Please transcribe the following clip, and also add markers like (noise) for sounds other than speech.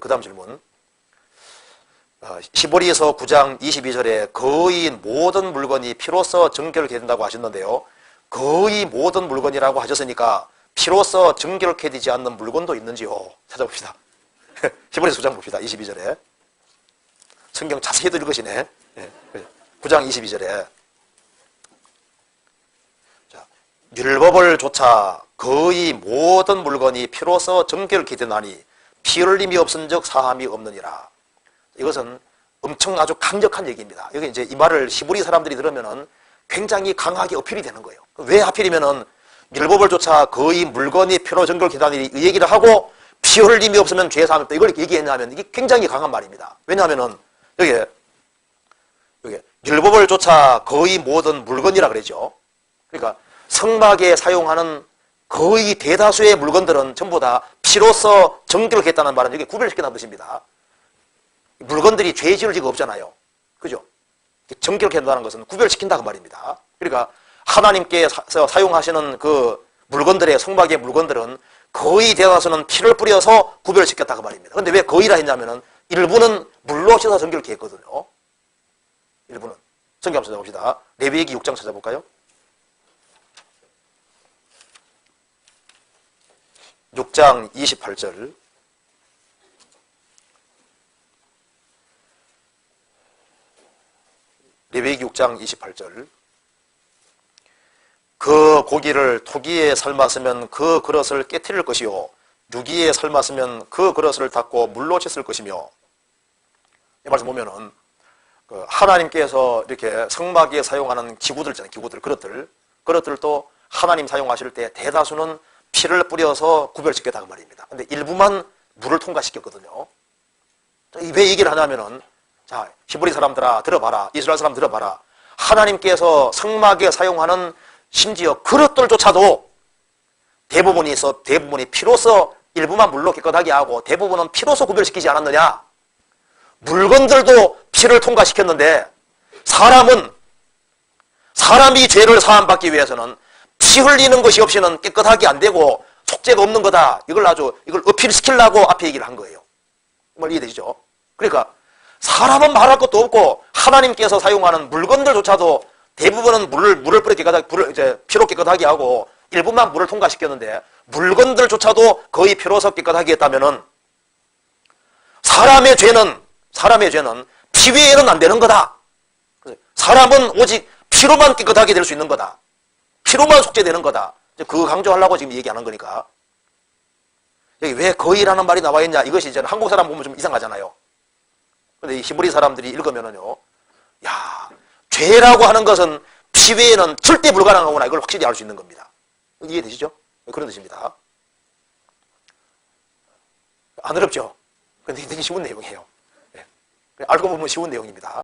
그 다음 질문. 어, 히브리서 9장 22절에 거의 모든 물건이 피로써 정결케 된다고 하셨는데요. 거의 모든 물건이라고 하셨으니까 피로써 정결케 되지 않는 물건도 있는지요? 찾아봅시다. (laughs) 히브리서 9장 봅시다. 22절에. 성경 자세히도 읽으시네. 예, 9장 22절에. 자, 율법을 조차 거의 모든 물건이 피로써 정결케 되나니 피 흘림이 없은 적 사함이 없느니라. 이것은 엄청 아주 강력한 얘기입니다. 여기 이제 이 말을 히브리 사람들이 들으면은 굉장히 강하게 어필이 되는 거예요. 왜 하필이면은 율법을 조차 거의 물건이 정결케 되나니 이 얘기를 하고 피 흘림이 없으면 죄 사함이 없다. 이걸 얘기했냐면 이게 굉장히 강한 말입니다. 왜냐하면은 여기 여기 율법을 조차 거의 모든 물건이라 그러죠. 그러니까 성막에 사용하는 거의 대다수의 물건들은 전부 다 피로써 정결했다는 말은 여기 구별시킨다는 뜻입니다. 물건들이 죄 지을 리가 없잖아요. 그죠? 정결했다는 것은 구별시킨다고 말입니다. 그러니까 하나님께서 사용하시는 그 물건들의 성막의 물건들은 거의 대다수는 피를 뿌려서 구별시켰다고 말입니다. 근데 왜 거의라 했냐면은 일부는 물로 씻어 정결케 했거든요. 일부는. 성경 한번 찾아봅시다. 레위기 6장 찾아볼까요? 6장 28절. 레위기 6장 28절. 그 고기를 토기에 삶았으면 그 그릇을 깨뜨릴 것이요. 누기에 삶았으면 그 그릇을 닦고 물로 씻을 것이며. 이 말씀 보면은 그 하나님께서 이렇게 성막에 사용하는 기구들 있잖아요. 기구들, 그릇들. 그릇들도 하나님 사용하실 때 대다수는 피를 뿌려서 구별시켰다고 말입니다. 근데 일부만 물을 통과시켰거든요. 왜 얘기를 하냐면은 자, 히브리 사람들아 들어봐라. 이스라엘 사람 들어봐라. 하나님께서 성막에 사용하는 심지어 그릇들조차도 대부분이 있어 대부분이 피로서 일부만 물로 깨끗하게 하고 대부분은 피로서 구별시키지 않았느냐? 물건들도 피를 통과시켰는데 사람은 사람이 죄를 사함받기 위해서는 피 흘리는 것이 없이는 깨끗하게 안 되고 속죄가 없는 거다. 이걸 아주 이걸 어필시키려고 앞에 얘기를 한 거예요. 뭘 이해되시죠? 그러니까 사람은 말할 것도 없고 하나님께서 사용하는 물건들조차도 대부분은 물을 물을 뿌려 깨끗하게 불을 이제 피로 깨끗하게 하고 일부만 물을 통과시켰는데 물건들조차도 거의 피로서 깨끗하게 했다면은 사람의 죄는 사람의 죄는 피 외에는 안 되는 거다. 사람은 오직 피로만 깨끗하게 될 수 있는 거다. 피로만 속죄되는 거다. 그거 강조하려고 지금 얘기하는 거니까. 여기 왜 거의라는 말이 나와 있냐? 이것이 이제 한국 사람 보면 좀 이상하잖아요. 근데 이 히브리 사람들이 읽으면은요, 야, 죄라고 하는 것은 피 외에는 절대 불가능하구나. 이걸 확실히 알 수 있는 겁니다. 이해되시죠? 그런 뜻입니다. 안 어렵죠? 근데 되게 쉬운 내용이에요. 예. 알고 보면 쉬운 내용입니다.